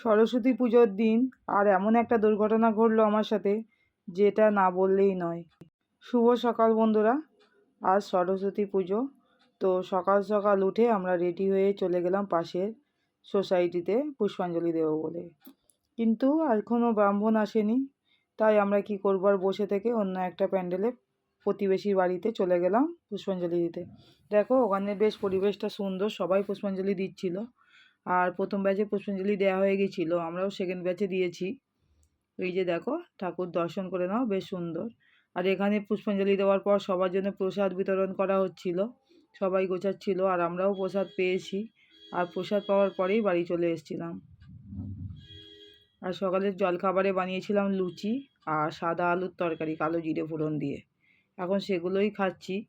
সরস্বতী পুজোর দিন আর এমন একটা দুর্ঘটনা ঘটলো আমার সাথে, যেটা না বললেই নয়। শুভ সকাল বন্ধুরা, আজ সরস্বতী পুজো। তো সকাল সকাল উঠে আমরা রেডি হয়ে চলে গেলাম পাশের সোসাইটিতে পুষ্পাঞ্জলি দেবো বলে। কিন্তু এখনও ব্রাহ্মণ আসেনি, তাই আমরা কি করব আর বসে থেকে অন্য একটা প্যান্ডেলে প্রতিবেশীর বাড়িতে চলে গেলাম পুষ্পাঞ্জলি দিতে। দেখো, ওখানে বেশ পরিবেশটা সুন্দর, সবাই পুষ্পাঞ্জলি দিচ্ছিল। আর প্রথম ব্যাচে পুষ্পাঞ্জলি দেওয়া হয়ে গেছিল, আমরাও সেকেন্ড ব্যাচে দিয়েছি। এই যে দেখো, ঠাকুর দর্শন করে নাও, বেশ সুন্দর। আর এখানে পুষ্পাঞ্জলি দেওয়ার পর সবার জন্য প্রসাদ বিতরণ করা হচ্ছিল, সবাই গোছাচ্ছিল, আর আমরাও প্রসাদ পেয়েছি। আর প্রসাদ পাওয়ার পরেই বাড়ি চলে এসেছিলাম। আর সকালের জলখাবারে বানিয়েছিলাম লুচি আর সাদা আলুর তরকারি, কালো জিরে ফোড়ন দিয়ে। এখন সেগুলোই খাচ্ছি।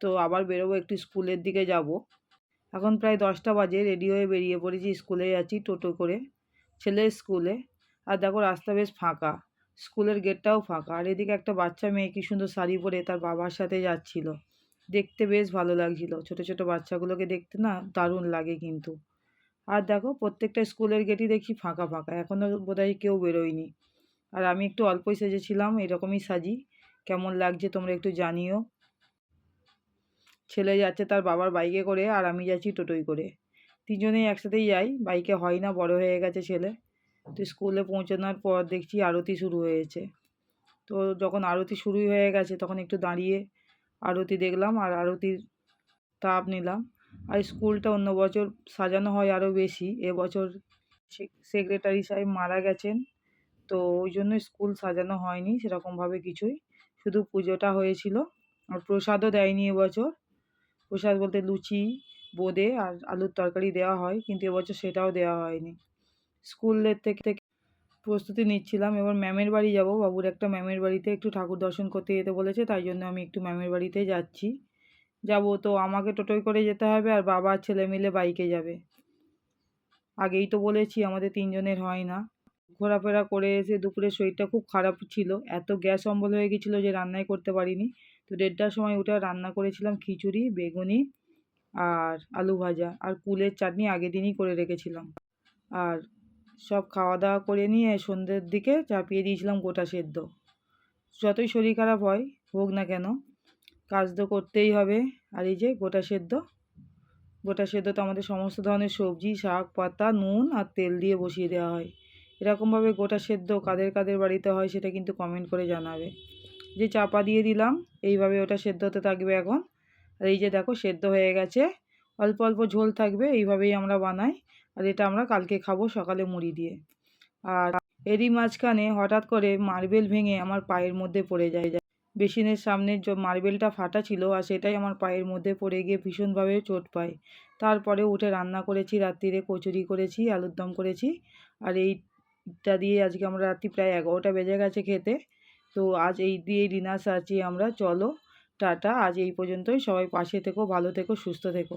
তো আবার বেরোবো একটু স্কুলের দিকে যাব। এখন প্রায় দশটা বাজে রেডি হয়ে বেরিয়ে পড়েছি, স্কুলে যাচ্ছি টোটো করে ছেলে স্কুলে। আর দেখো রাস্তা বেশ ফাঁকা, স্কুলের গেটটাও ফাঁকা। আর এদিকে একটা বাচ্চা মেয়ে কি সুন্দর শাড়ি পরে তার বাবার সাথে যাচ্ছিল। দেখতে বেশ ভালো লাগছিল। ছোট ছোট বাচ্চাগুলোকে দেখতে না দারুণ লাগে কিন্তু। আর দেখো প্রত্যেকটা স্কুলের গেটই দেখি ফাঁকা ফাঁকা এখনও বোধহয় কেউ বেরোয়নি। আর আমি একটু অল্পই সেজেছিলাম, এরকমই সাজি। কেমন লাগছে তোমরা একটু জানিও। ছেলে যাচ্ছে তার বাবার বাইকে করে আর আমি যাচ্ছি টোটোয় করে। তিনজনেই একসাথেই যাই বাইকে হয় না, বড় হয়ে গেছে ছেলে। তো স্কুলে পৌঁছানোর পর দেখছি আরতি শুরু হয়েছে। তো যখন আরতি শুরুই হয়ে গেছে, তখন একটু দাঁড়িয়ে আরতি দেখলাম আর আরতির তাপ নিলাম। আর স্কুলটা অন্য বছর সাজানো হয় আরও বেশি। এবছর সেক্রেটারি সাহেব মারা গেছেন। তো ওই জন্য স্কুল সাজানো হয়নি, সেরকমভাবে কিছুই। শুধু পুজোটা হয়েছিল। আর প্রসাদও দেয়নি এবছর প্রসাদ বলতে লুচি, বোঁদে আর আলুর তরকারি দেওয়া হয়, কিন্তু এবছর সেটাও দেওয়া হয়নি। স্কুলের থেকে থেকে প্রস্তুতি নিচ্ছিলাম। এবার ম্যামের বাড়ি যাব। বাবুর একটা ম্যামের বাড়িতে একটু ঠাকুর দর্শন করতে যেতে বলেছে, তাই জন্য আমি একটু ম্যামের বাড়িতে যাচ্ছি। যাব তো, আমাকে টোটোয় করে যেতে হবে আর বাবা ছেলে মিলে বাইকে যাবে। আগেই তো বলেছি, আমাদের তিনজনের হয় না। ঘোরাফেরা করে এসে দুপুরে শরীরটা খুব খারাপ ছিল। এত গ্যাস অম্বল হয়ে গেছিল যে রান্নাই করতে পারিনি। তো দেড়টার সময় উঠে রান্না করেছিলাম খিচুড়ি, বেগুনি আর আলু ভাজা। আর কুলের চাটনি আগের দিনই করে রেখেছিলাম। আর সব খাওয়া দাওয়া করে নিয়ে সন্ধ্যের দিকে চাপিয়ে দিয়েছিলাম গোটা সেদ্ধ। যতই শরীর খারাপ হয়, হোক না কেন, কাজ তো করতেই হবে। আর এই যে গোটা সেদ্ধ গোটা সেদ্ধ তো আমাদের সমস্ত ধরনের সবজি, শাক, পাতা, নুন আর তেল দিয়ে বসিয়ে দেওয়া হয়। এরকমভাবে গোটা সেদ্ধ কাদের কাদের বাড়িতে হয় সেটা কিন্তু কমেন্ট করে জানাবে। যে চাপা দিয়ে দিলাম, এইভাবে ওটা সেদ্ধ হতে থাকবে এখন। আর এই যে দেখো, সেদ্ধ হয়ে গেছে। অল্প অল্প ঝোল থাকবে, এইভাবেই আমরা বানাই। আর এটা আমরা কালকে খাব সকালে মুড়ি দিয়ে। আর এরই মাঝখানে হঠাৎ করে মার্বেল ভেঙে আমার পায়ের মধ্যে পড়ে যায়। বেসিনের সামনের যে মার্বেলটা ফাটা ছিল আর সেটাই আমার পায়ের মধ্যে পড়ে গিয়ে ভীষণভাবে চোট পায়। তারপরে উঠে রান্না করেছি, রাত্রিরে কচুরি করেছি আলুর দম করেছি। আর এইটা দিয়ে আজকে আমরা রাত্রি প্রায় এগারোটা বেজে গেছে খেতে। তো আজ এই দিয়ে ডিনার আছি আমরা, চলো, টাটা, আজ এই পর্যন্তই। সবাই পাশে থেকো, ভালো থেকো, সুস্থ থেকো।